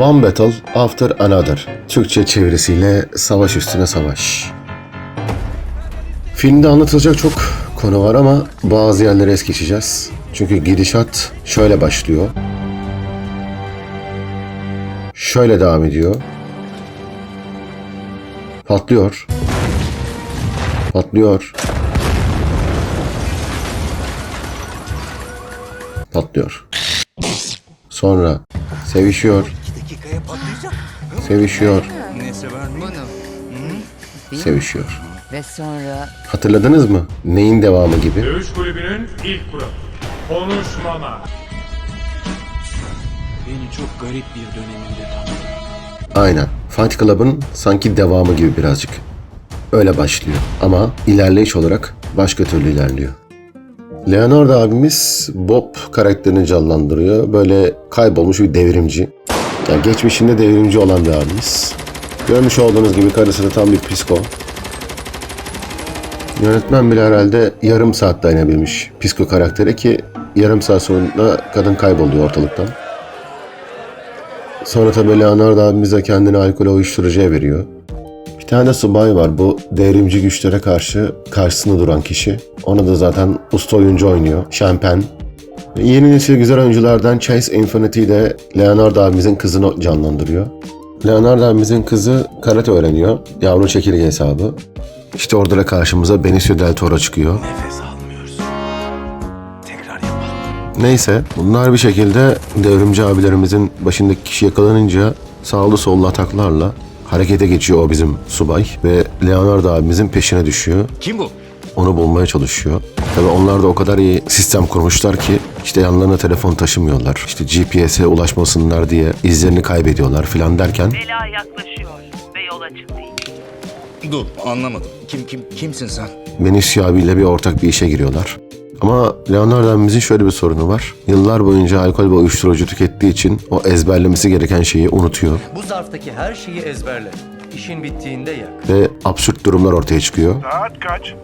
One Battle After Another. Türkçe çevirisiyle Savaş Üstüne Savaş. Filmde anlatılacak çok konu var ama bazı yerleri es geçeceğiz. Çünkü gidişat şöyle başlıyor. Şöyle devam ediyor. Patlıyor. Patlıyor. Patlıyor. Sonra sevişiyor. Sevişiyor. Bunu Sevişiyor. ve sonra Hatırladınız mı? Neyin devamı gibi? Dövüş kulübünün ilk kuralı. Konuşmama. Beni çok garip bir döneminde tanıdı. Aynen. Fight Club'ın sanki devamı gibi birazcık. Öyle başlıyor. Ama ilerleyiş olarak başka türlü ilerliyor. Leonardo abimiz Bob karakterini canlandırıyor. Böyle kaybolmuş bir devrimci. Yani geçmişinde devrimci olan bir abimiz. Görmüş olduğunuz gibi karısı da tam bir psiko. Yönetmen bile herhalde yarım saat dayanabilmiş psiko karaktere ki yarım saat sonra kadın kayboluyor ortalıktan. Sonra tabii Leonardo abimiz de kendini alkol uyuşturucuya veriyor. Bir tane subay var bu devrimci güçlere karşı karşısında duran kişi. Ona da zaten usta oyuncu oynuyor. Champagne. Yeni nesil güzel oyunculardan Chase Infinity de Leonardo abimizin kızını canlandırıyor. Leonardo abimizin kızı karate öğreniyor. Yavru çekirge hesabı. İşte orada da karşımıza Benicio Del Toro çıkıyor. Nefes almıyoruz. Tekrar yapalım. Neyse bunlar bir şekilde devrimci abilerimizin başındaki kişi yakalanınca sağlı sollu ataklarla harekete geçiyor o bizim subay ve Leonardo abimizin peşine düşüyor. Kim bu? Onu bulmaya çalışıyor. Tabi onlar da o kadar iyi sistem kurmuşlar ki işte yanlarına telefon taşımıyorlar. İşte GPS'e ulaşmasınlar diye izlerini kaybediyorlar filan derken Bela yaklaşıyor ve yola çıktı. Dur anlamadım. Kim kim kimsin sen? Benicio abiyle bir ortak bir işe giriyorlar. Ama Leonardo abimizin şöyle bir sorunu var. Yıllar boyunca alkol ve uyuşturucu tükettiği için o ezberlemesi gereken şeyi unutuyor. Bu zarftaki her şeyi ezberle. İşin bittiğinde yak. ve absürt durumlar ortaya çıkıyor.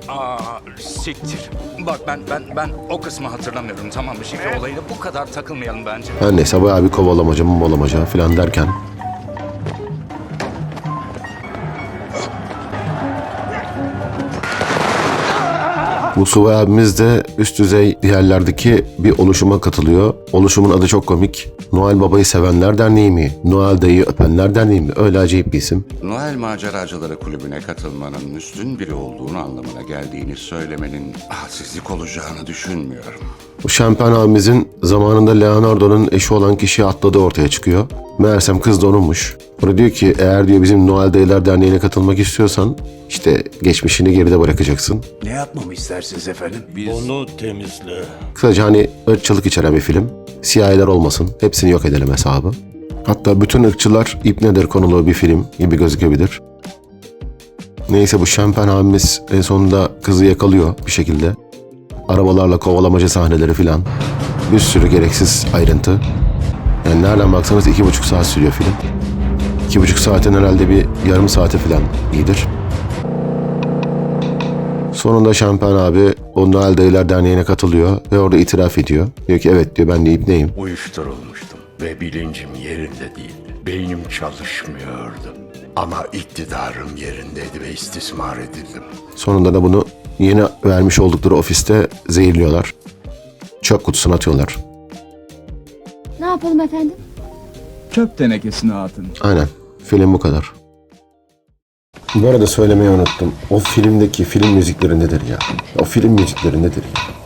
Aa siktir. Bak ben ben ben o kısmı hatırlamıyorum. Tamam bir şekilde olayla bu kadar takılmayalım bence. Her neyse bayağı bir kovalamaca movalamaca falan derken Subay abimiz de üst düzey yerlerdeki bir oluşuma katılıyor. Oluşumun adı çok komik. Noel Baba'yı sevenler derneği mi? Noel dayıyı öpenler derneği mi? Öyle acayip bir isim. Noel Maceracıları Kulübü'ne katılmanın üstün biri olduğunu anlamına geldiğini söylemenin hadsizlik olacağını düşünmüyorum. Bu şampiyon abimizin zamanında Leonardo'nun eşi olan kişiye atladığı ortaya çıkıyor. Meğersem kız da onunmuş. Ona diyor ki eğer diyor bizim Noel Dayılar Derneği'ne katılmak istiyorsan işte geçmişini geride bırakacaksın. Ne yapmamı istersiniz efendim? Onu temizle. Kısaca hani ırkçılık içeren bir film. Siyahiler olmasın, hepsini yok edelim hesabı. Hatta bütün ırkçılar İbnedir konulu bir film gibi gözükebilir. Neyse bu şampen abimiz en sonunda kızı yakalıyor bir şekilde. Arabalarla kovalamaca sahneleri filan. Bir sürü gereksiz ayrıntı. Yani nereden baksanız iki buçuk saat sürüyor film. İki buçuk saatin herhalde bir yarım saati filan iyidir. Sonunda Şampen abi o Noel Dayılar Derneği'ne katılıyor ve orada itiraf ediyor. Diyor ki evet diyor ben de ibneyim. Uyuşturulmuştum ve bilincim yerinde değildi. Beynim çalışmıyordu. Ama iktidarım yerindeydi ve istismar edildim. Sonunda da bunu yeni vermiş oldukları ofiste zehirliyorlar. Çöp kutusuna atıyorlar. Ne yapalım efendim? Çöp tenekesine atın. Aynen. Film bu kadar. Bu arada söylemeyi unuttum. O filmdeki film müzikleri nedir ya? O film müzikleri nedir ya?